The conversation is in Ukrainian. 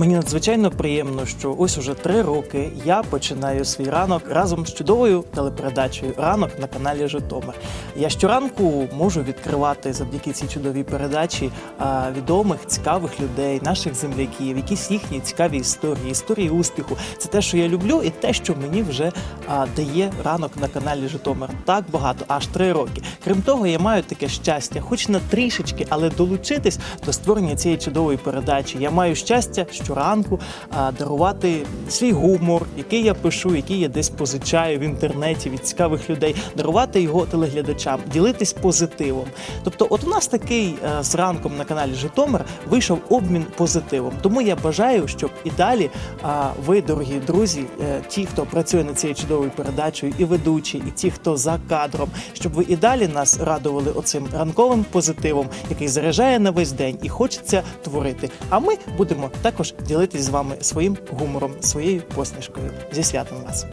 Мені надзвичайно приємно, що ось уже три роки я починаю свій ранок разом з чудовою телепередачею Ранок на каналі Житомир. Я щоранку можу відкривати завдяки цій чудовій передачі відомих цікавих людей, наших земляків, якісь їхні цікаві історії, історії успіху. Це те, що я люблю, і те, що мені вже дає ранок на каналі Житомир. Так багато, аж три роки. Крім того, я маю таке щастя, хоч на трішечки, але долучитись до створення цієї чудової передачі. Я маю щастя щоранку а, дарувати свій гумор, який я пишу, який я десь позичаю в інтернеті від цікавих людей, дарувати його телеглядачам, ділитись позитивом. Тобто, от у нас такий е, зранком на каналі Житомир вийшов обмін позитивом. Тому я бажаю, щоб і далі ви, дорогі друзі, е, ті, хто працює над цією чудовою передачею, і ведучі, і ті, хто за кадром, щоб ви і далі нас радували оцим ранковим позитивом, який заряджає на весь день і хочеться творити. А ми будемо також ділитись з вами своїм гумором, своєю посмішкою. Зі святом вас!